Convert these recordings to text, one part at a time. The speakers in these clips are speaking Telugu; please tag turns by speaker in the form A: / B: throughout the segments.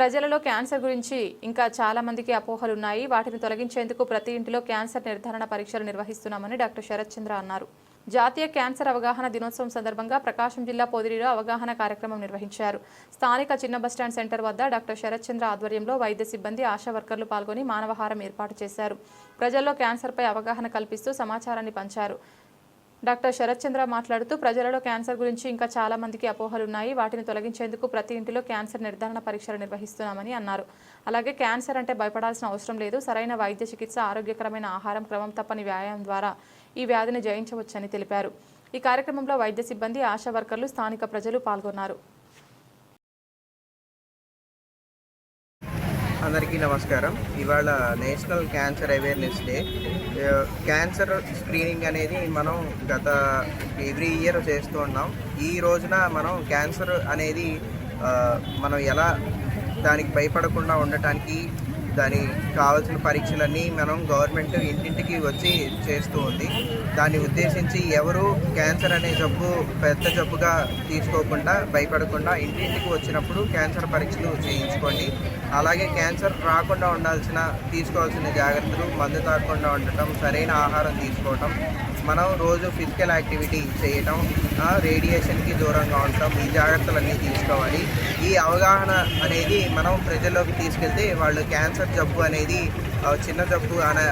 A: ప్రజలలో క్యాన్సర్ గురించి ఇంకా చాలా మందికి అపోహలు ఉన్నాయి. వాటిని తొలగించేందుకు ప్రతి ఇంటిలో క్యాన్సర్ నిర్ధారణ పరీక్షలు నిర్వహిస్తున్నామని డాక్టర్ శరత్ చంద్ర అన్నారు. జాతీయ క్యాన్సర్ అవగాహన దినోత్సవం సందర్భంగా ప్రకాశం జిల్లా పొదిరిలో అవగాహన కార్యక్రమం నిర్వహించారు. స్థానిక చిన్న బస్టాండ్ సెంటర్ వద్ద డాక్టర్ శరత్ చంద్ర ఆధ్వర్యంలో వైద్య సిబ్బంది ఆశా వర్కర్లు పాల్గొని మానవహారం ఏర్పాటు చేశారు. ప్రజల్లో క్యాన్సర్పై అవగాహన కల్పిస్తూ సమాచారాన్ని పంచారు. డాక్టర్ శరత్ చంద్ర మాట్లాడుతూ ప్రజలలో క్యాన్సర్ గురించి ఇంకా చాలా మందికి అపోహలు ఉన్నాయి. వాటిని తొలగించేందుకు ప్రతి ఇంటిలో క్యాన్సర్ నిర్ధారణ పరీక్షలు నిర్వహిస్తున్నామని అన్నారు. అలాగే క్యాన్సర్ అంటే భయపడాల్సిన అవసరం లేదు. సరైన వైద్య చికిత్స ఆరోగ్యకరమైన ఆహారం క్రమం తప్పని వ్యాయామం ద్వారా ఈ వ్యాధిని జయించవచ్చని తెలిపారు. ఈ కార్యక్రమంలో వైద్య సిబ్బంది ఆశా వర్కర్లు స్థానిక ప్రజలు పాల్గొన్నారు.
B: అందరికీ నమస్కారం. ఇవాళ national cancer awareness day. Cancer screening అనేది మనం గత ఎవ్రీ ఇయర్ చేస్తూ ఉన్నాం. ఈ రోజున మనం క్యాన్సర్ అనేది మనం ఎలా దానికి భయపడకుండా ఉండటానికి దానికి కావాల్సిన పరీక్షలన్నీ మనం గవర్నమెంట్ ఇంటింటికి వచ్చి చేస్తూ ఉంది. దాన్ని ఉద్దేశించి ఎవరు క్యాన్సర్ అనే జబ్బు పెద్ద జబ్బుగా తీసుకోకుండా భయపడకుండా ఇంటింటికి వచ్చినప్పుడు క్యాన్సర్ పరీక్షలు చేయించుకోండి. అలాగే క్యాన్సర్ రాకుండా ఉండాల్సిన తీసుకోవాల్సిన జాగ్రత్తలు మందు తాగకుండా ఉండటం సరైన ఆహారం తీసుకోవటం మనం రోజు ఫిజికల్ యాక్టివిటీ చేయటం రేడియేషన్కి దూరంగా ఉండటం ఈ జాగ్రత్తలన్నీ తీసుకోవాలి. ఈ అవగాహన అనేది మనం ప్రజల్లోకి తీసుకెళ్తే వాళ్ళు క్యాన్సర్ జబ్బు అనేది చిన్న జబ్బు అనే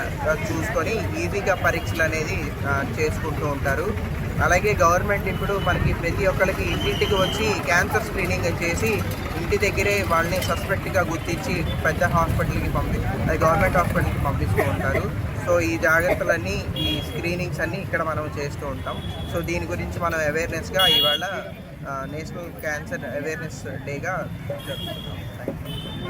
B: చూసుకొని ఈజీగా పరీక్షలు అనేది చేసుకుంటూ ఉంటారు. అలాగే గవర్నమెంట్ ఇప్పుడు మనకి ప్రతి ఒక్కరికి ఇంటింటికి వచ్చి క్యాన్సర్ స్క్రీనింగ్ చేసి ఇంటి దగ్గరే వాళ్ళని సస్పెక్ట్గా గుర్తించి పెద్ద హాస్పిటల్కి పంపి అది గవర్నమెంట్ హాస్పిటల్కి పంపిస్తూ ఉంటారు. సో ఈ జాగ్రత్తలన్నీ ఈ స్క్రీనింగ్స్ అన్నీ ఇక్కడ మనం చేస్తూ ఉంటాం. సో దీని గురించి మనం అవేర్నెస్గా ఇవాళ నేషనల్ క్యాన్సర్ అవేర్నెస్ డేగా జరుపుకుంటాం